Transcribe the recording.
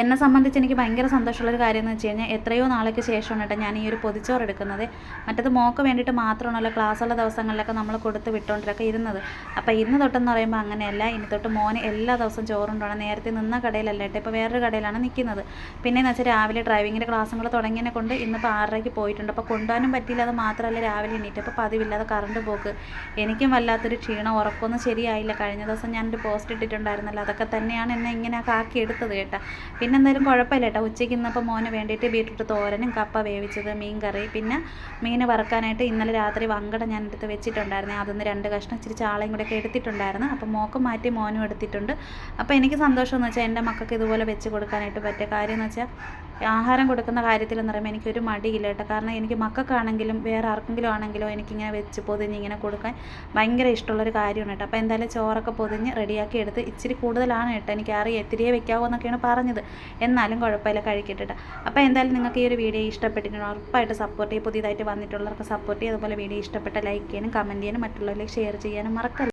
എന്നെ സംബന്ധിച്ച് എനിക്ക് ഭയങ്കര സന്തോഷമുള്ളൊരു കാര്യം എന്ന് വെച്ച് കഴിഞ്ഞാൽ എത്രയോ നാളേക്ക് ശേഷമാണ് കേട്ടോ ഞാൻ ഈ ഒരു പൊതിച്ചോറ് എടുക്കുന്നത്. മറ്റത് മോക്ക് വേണ്ടിയിട്ട് മാത്രമാണല്ലോ ക്ലാസ്സുള്ള ദിവസങ്ങളിലൊക്കെ നമ്മൾ കൊടുത്ത് വിട്ടുകൊണ്ടിരൊക്കെ ഇരുന്നത്. അപ്പോൾ ഇന്ന് തൊട്ടെന്ന് പറയുമ്പോൾ അങ്ങനെയല്ല. ഇനി തൊട്ട് മോന് എല്ലാ ദിവസവും ചോറുണ്ടാണ്. നേരത്തെ നിന്ന കടയിലല്ല കേട്ടോ ഇപ്പോൾ വേറൊരു കടയിലാണ് നിൽക്കുന്നത് പിന്നെയെന്ന് വെച്ചാൽ രാവിലെ ഡ്രൈവിങ്ങിന്റെ ക്ലാസ്സുകൾ തുടങ്ങിയതിനെ കൊണ്ട് ഇന്നിപ്പോൾ ആറരയ്ക്ക് പോയിട്ടുണ്ട്. അപ്പോൾ കൊണ്ടുപോകാനും പറ്റിയില്ല. അത് മാത്രമല്ല രാവിലെ എണീറ്റപ്പോൾ പതിവില്ലാതെ കറണ്ട് പോക്ക്. എനിക്കും വല്ലാത്തൊരു ക്ഷീണം. ഉറക്കമൊന്നും ശരിയായില്ല. കഴിഞ്ഞ ദിവസം ഞാനൊരു പോസ്റ്റ് ഇട്ടിട്ടുണ്ടായിരുന്നല്ലോ. അതൊക്കെ തന്നെയാണ് എന്നെ ഇങ്ങനെ കാക്കി എടുത്തത് കേട്ടോ പിന്നെ എന്തായാലും കുഴപ്പമില്ല കേട്ടോ. ഉച്ചയ്ക്ക് ഇന്നപ്പോൾ മോന് വേണ്ടിയിട്ട് ബീട്രൂട്ട് തോരനും കപ്പ വേവിച്ചത് മീൻ കറി പിന്നെ മീൻ വറുക്കാനായിട്ട് ഇന്നലെ രാത്രി വങ്കട ഞാൻ എടുത്ത് വെച്ചിട്ടുണ്ടായിരുന്നു. അതൊന്ന് രണ്ട് കഷ്ണം ഇച്ചിരി ചാളയും കൂടെ എടുത്തിട്ടുണ്ടായിരുന്നു. അപ്പോൾ മോക്കും മാറ്റി മോനും എടുത്തിട്ടുണ്ട്. അപ്പോൾ എനിക്ക് സന്തോഷമെന്ന് വെച്ചാൽ എന്റെ മക്കൾക്ക് ഇതുപോലെ വെച്ച് കൊടുക്കാനായിട്ട് പറ്റിയ കാര്യം എന്ന് വെച്ചാൽ ആഹാരം കൊടുക്കുന്ന കാര്യത്തിലെന്ന് പറയുമ്പോൾ എനിക്കൊരു മടിയില്ല കേട്ടോ. കാരണം എനിക്ക് മക്കൾക്കാണെങ്കിലും വേറെ ആർക്കെങ്കിലും ആണെങ്കിലും എനിക്കിങ്ങനെ വെച്ച് പൊതിഞ്ഞ് ഇങ്ങനെ കൊടുക്കാൻ ഭയങ്കര ഇഷ്ടമുള്ളൊരു കാര്യമാണ് കേട്ടോ. അപ്പോൾ എന്തായാലും ചോറൊക്കെ പൊതിഞ്ഞ് റെഡിയാക്കി എടുത്ത് ഇച്ചിരി കൂടുതലാണ് കേട്ടോ. എനിക്ക് അറിയാം ഇത്തിരിയേ വെക്കാവോ എന്നൊക്കെയാണ് പറഞ്ഞത്. എന്നാലും കുഴപ്പമില്ല കഴിക്കട്ടെ കേട്ടോ. അപ്പോൾ എന്തായാലും നിങ്ങൾക്ക് ഈ ഒരു വീഡിയോ ഇഷ്ടപ്പെട്ടിട്ടുണ്ട്. ഉറപ്പായിട്ട് സപ്പോർട്ട് ചെയ്യും. പുതിയതായിട്ട് വന്നിട്ടുള്ളവർക്ക് സപ്പോർട്ട് ചെയ്യും. അതുപോലെ വീഡിയോ ഇഷ്ടപ്പെട്ട ലൈക്ക് ചെയ്യാനും കമന്റ് ചെയ്യാനും മറ്റുള്ളവരിലേക്ക് ഷെയർ ചെയ്യാനും മറക്കരുത്.